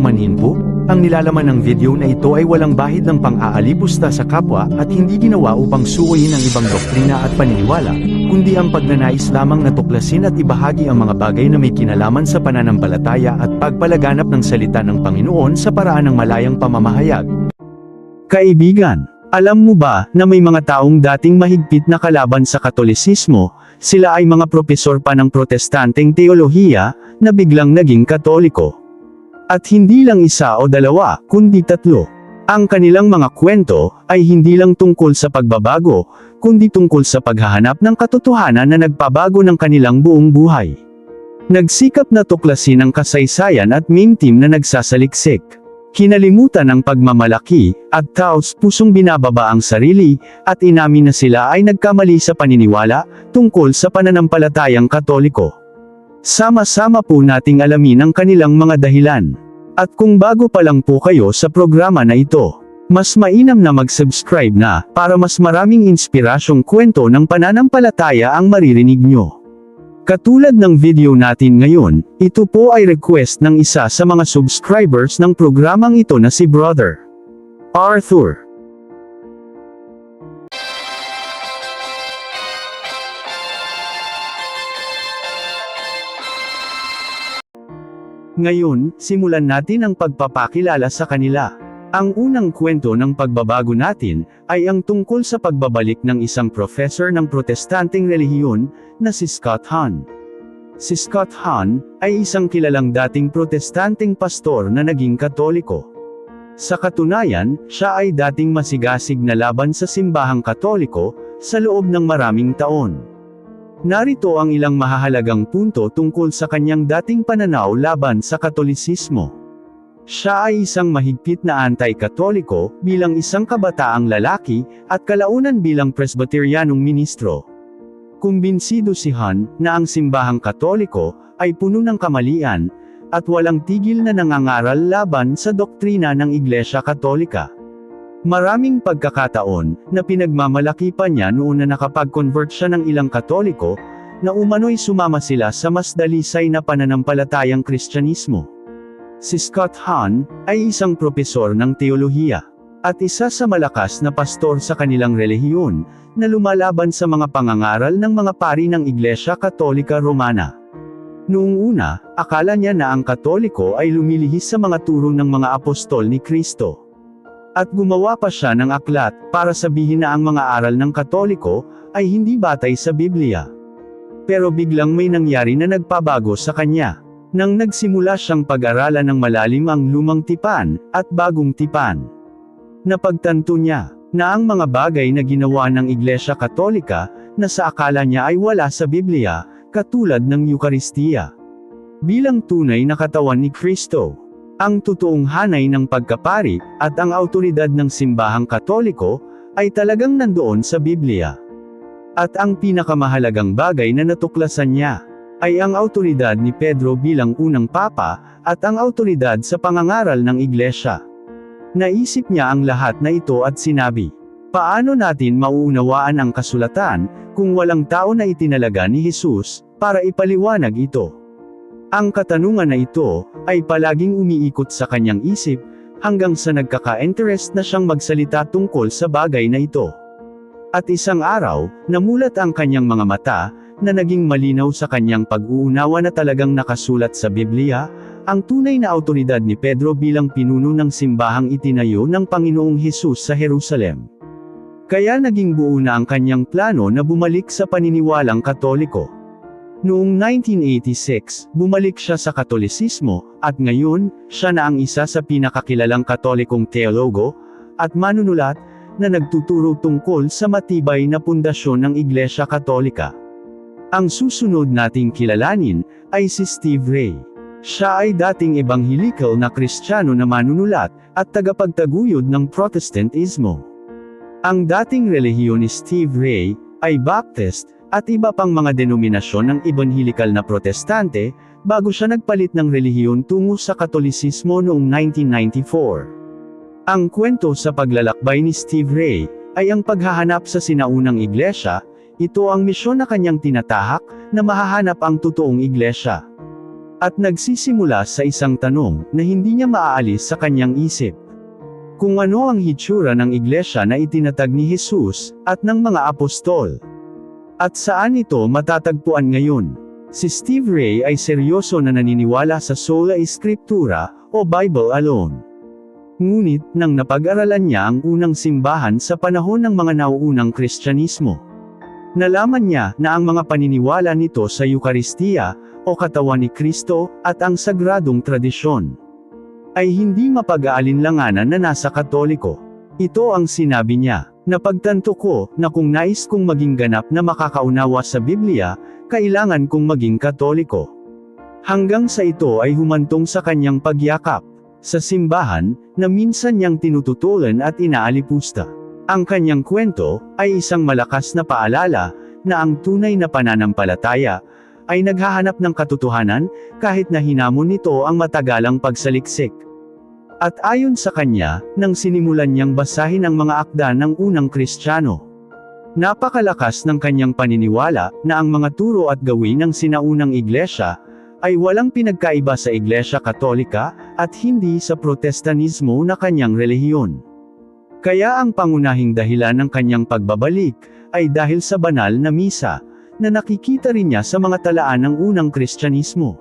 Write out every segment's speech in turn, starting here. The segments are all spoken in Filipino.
paumanhin po? Ang nilalaman ng video na ito ay walang bahid ng pang-aalipusta sa kapwa at hindi ginawa upang suwayin ang ibang doktrina at paniniwala, kundi ang pagnanais lamang na tuklasin at ibahagi ang mga bagay na may kinalaman sa pananampalataya at pagpalaganap ng salita ng Panginoon sa paraan ng malayang pamamahayag. Kaibigan, alam mo ba na may mga taong dating mahigpit na kalaban sa Katolisismo, sila ay mga propesor pa ng protestanteng teolohiya, na biglang naging katoliko. At hindi lang isa o dalawa, kundi tatlo. Ang kanilang mga kwento ay hindi lang tungkol sa pagbabago, kundi tungkol sa paghahanap ng katotohanan na nagpabago ng kanilang buong buhay. Nagsikap na tuklasin ang kasaysayan at main team na nagsasaliksik. Kinalimutan ang pagmamalaki, at taos pusong binababa ang sarili, at inamin na sila ay nagkamali sa paniniwala, tungkol sa pananampalatayang katoliko. Sama-sama po nating alamin ang kanilang mga dahilan. At kung bago pa lang po kayo sa programa na ito, mas mainam na mag-subscribe na, para mas maraming inspirasyong kwento ng pananampalataya ang maririnig nyo. Katulad ng video natin ngayon, ito po ay request ng isa sa mga subscribers ng programang ito na si Brother Arthur. Ngayon, simulan natin ang pagpapakilala sa kanila. Ang unang kwento ng pagbabago natin, ay ang tungkol sa pagbabalik ng isang professor ng protestanteng relihiyon, na si Scott Hahn. Si Scott Hahn, ay isang kilalang dating protestanteng pastor na naging katoliko. Sa katunayan, siya ay dating masigasig na laban sa simbahang katoliko, sa loob ng maraming taon. Narito ang ilang mahahalagang punto tungkol sa kanyang dating pananaw laban sa katolisismo. Siya ay isang mahigpit na anti-katoliko, bilang isang kabataang lalaki, at kalaunan bilang presbyterianong ministro. Kumbinsido si Han, na ang simbahang katoliko, ay puno ng kamalian, at walang tigil na nangangaral laban sa doktrina ng Iglesia Katolika. Maraming pagkakataon, na pinagmamalaki pa niya noon na nakapag-convert siya ng ilang katoliko, na umano'y sumama sila sa mas dalisay na pananampalatayang kristyanismo. Si Scott Hahn, ay isang propesor ng teolohiya, at isa sa malakas na pastor sa kanilang relihiyon, na lumalaban sa mga pangangaral ng mga pari ng Iglesia Katolika Romana. Noong una, akala niya na ang katoliko ay lumilihis sa mga turo ng mga apostol ni Kristo. At gumawa pa siya ng aklat, para sabihin na ang mga aral ng katoliko, ay hindi batay sa Biblia. Pero biglang may nangyari na nagpabago sa kanya. Nang nagsimula siyang pag-aralan ng malalim ang lumang tipan, at bagong tipan. Napagtanto niya, na ang mga bagay na ginawa ng Iglesia Katolika, na sa akala niya ay wala sa Biblia, katulad ng Eukaristiya. Bilang tunay na katawan ni Kristo, ang totoong hanay ng pagkapari, at ang autoridad ng simbahang katoliko, ay talagang nandoon sa Biblia. At ang pinakamahalagang bagay na natuklasan niya, ay ang autoridad ni Pedro bilang unang papa, at ang autoridad sa pangangaral ng iglesia. Naisip niya ang lahat na ito at sinabi, Paano natin mauunawaan ang kasulatan, kung walang tao na itinalaga ni Jesus, para ipaliwanag ito? Ang katanungan na ito, ay palaging umiikot sa kanyang isip, hanggang sa nagkaka-interest na siyang magsalita tungkol sa bagay na ito. At isang araw, namulat ang kanyang mga mata, na naging malinaw sa kanyang pag-uunawa na talagang nakasulat sa Biblia, ang tunay na autoridad ni Pedro bilang pinuno ng simbahang itinayo ng Panginoong Hesus sa Jerusalem. Kaya naging buo na ang kanyang plano na bumalik sa paniniwalang katoliko. Noong 1986, bumalik siya sa katolisismo, at ngayon, siya na ang isa sa pinakakilalang katolikong teologo, at manunulat, na nagtuturo tungkol sa matibay na pundasyon ng Iglesia Katolika. Ang susunod nating kilalanin, ay si Steve Ray. Siya ay dating ebanghelikal na kristyano na manunulat, at tagapagtaguyod ng Protestantismo. Ang dating relihiyon ni Steve Ray, ay Baptist, at iba pang mga denominasyon ng ebanghelikal na protestante, bago siya nagpalit ng relihiyon tungo sa katolisismo noong 1994. Ang kwento sa paglalakbay ni Steve Ray, ay ang paghahanap sa sinaunang iglesia, ito ang misyon na kanyang tinatahak, na mahahanap ang totoong iglesia. At nagsisimula sa isang tanong na hindi niya maaalis sa kanyang isip. Kung ano ang hitsura ng iglesia na itinatag ni Jesus, at ng mga apostol. At saan ito matatagpuan ngayon? Si Steve Ray ay seryoso na naniniwala sa sola scriptura, o Bible alone. Ngunit, nang napag-aralan niya ang unang simbahan sa panahon ng mga nauunang Kristyanismo, nalaman niya na ang mga paniniwala nito sa Eukaristiya, o katawan ni Kristo, at ang sagradong tradisyon, ay hindi mapag-aalinlanganan na nasa katoliko. Ito ang sinabi niya. Napagtanto ko, na kung nais kong maging ganap na makakaunawa sa Biblia, kailangan kong maging katoliko. Hanggang sa ito ay humantong sa kanyang pagyakap. Sa simbahan, na minsan niyang tinututulan at inaalipusta. Ang kanyang kwento, ay isang malakas na paalala, na ang tunay na pananampalataya, ay naghahanap ng katotohanan, kahit na hinamon nito ang matagalang pagsaliksik. At ayon sa kanya, nang sinimulan niyang basahin ang mga akda ng unang Kristiyano. Napakalakas ng kanyang paniniwala, na ang mga turo at gawin ng sinaunang iglesia, ay walang pinagkaiba sa iglesia katolika, at hindi sa protestanismo na kanyang relihiyon. Kaya ang pangunahing dahilan ng kanyang pagbabalik, ay dahil sa banal na misa, na nakikita rin niya sa mga talaan ng unang Kristyanismo.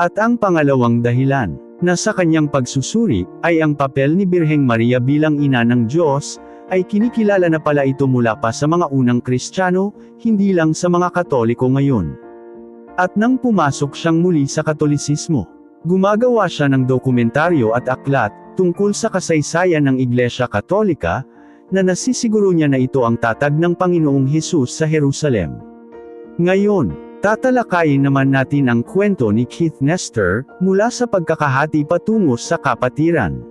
At ang pangalawang dahilan, na sa kanyang pagsusuri, ay ang papel ni Birheng Maria bilang ina ng Diyos, ay kinikilala na pala ito mula pa sa mga unang Kristiyano, hindi lang sa mga Katoliko ngayon. At nang pumasok siyang muli sa Katolisismo, gumagawa siya ng dokumentaryo at aklat, tungkol sa kasaysayan ng Iglesia Katolika, na nasisiguro niya na ito ang tatag ng Panginoong Hesus sa Jerusalem. Ngayon, tatalakayin naman natin ang kwento ni Keith Nestor, mula sa pagkakahati patungo sa kapatiran.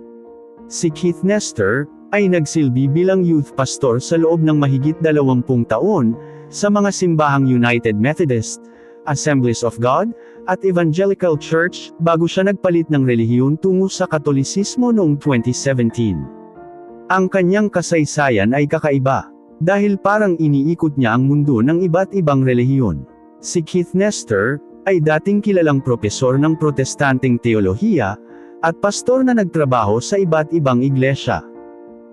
Si Keith Nestor, ay nagsilbi bilang youth pastor sa loob ng mahigit 20 taon, sa mga simbahang United Methodist, Assemblies of God, at Evangelical Church, bago siya nagpalit ng relihiyon tungo sa Katolisismo noong 2017. Ang kanyang kasaysayan ay kakaiba. Dahil parang iniikot niya ang mundo ng iba't ibang relihiyon. Si Keith Nestor, ay dating kilalang propesor ng protestanteng teolohiya, at pastor na nagtrabaho sa iba't ibang iglesia.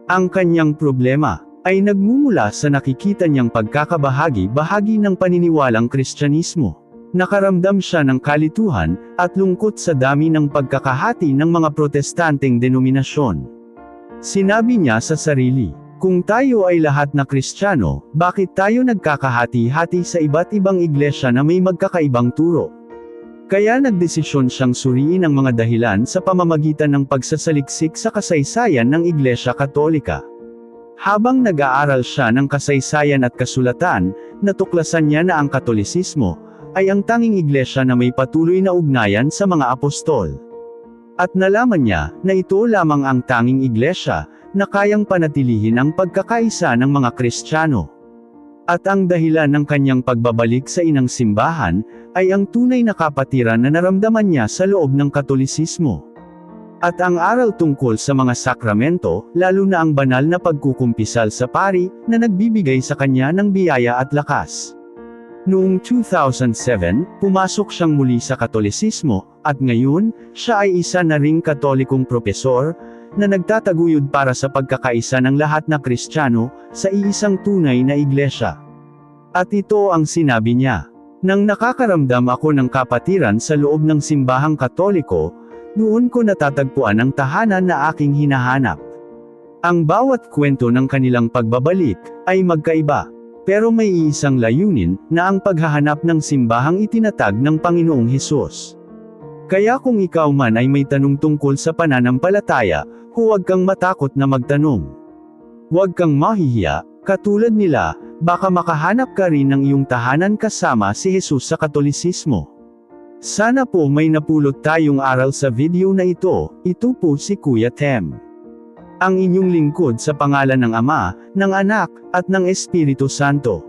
Ang kanyang problema, ay nagmumula sa nakikita niyang pagkakabahagi-bahagi ng paniniwalang kristyanismo. Nakaramdam siya ng kalituhan, at lungkot sa dami ng pagkakahati ng mga protestanteng denominasyon. Sinabi niya sa sarili, kung tayo ay lahat na Kristiyano, bakit tayo nagkakahati-hati sa iba't ibang iglesia na may magkakaibang turo? Kaya nagdesisyon siyang suriin ang mga dahilan sa pamamagitan ng pagsasaliksik sa kasaysayan ng Iglesia Katolika. Habang nag-aaral siya ng kasaysayan at kasulatan, natuklasan niya na ang Katolisismo, ay ang tanging iglesia na may patuloy na ugnayan sa mga apostol. At nalaman niya, na ito lamang ang tanging iglesia, na kayang panatilihin ang pagkakaisa ng mga Kristiyano. At ang dahilan ng kanyang pagbabalik sa inang simbahan, ay ang tunay na kapatiran na naramdaman niya sa loob ng Katolisismo. At ang aral tungkol sa mga sakramento, lalo na ang banal na pagkukumpisal sa pari, na nagbibigay sa kanya ng biyaya at lakas. Noong 2007, pumasok siyang muli sa Katolisismo, at ngayon, siya ay isa na ring katolikong propesor, na nagtataguyod para sa pagkakaisa ng lahat na Kristiyano, sa iisang tunay na iglesia. At ito ang sinabi niya. Nang nakakaramdam ako ng kapatiran sa loob ng simbahang katoliko, noon ko natatagpuan ang tahanan na aking hinahanap. Ang bawat kwento ng kanilang pagbabalik, ay magkaiba. Pero may iisang layunin, na ang paghahanap ng simbahang itinatag ng Panginoong Hesus. Kaya kung ikaw man ay may tanong tungkol sa pananampalataya, Huwag kang matakot na magtanong. Huwag kang mahihiya, katulad nila, baka makahanap ka rin ng iyong tahanan kasama si Jesus sa Katolisismo. Sana po may napulot tayong aral sa video na ito, ito po si Kuya Tem. Ang inyong lingkod sa pangalan ng Ama, ng Anak, at ng Espiritu Santo.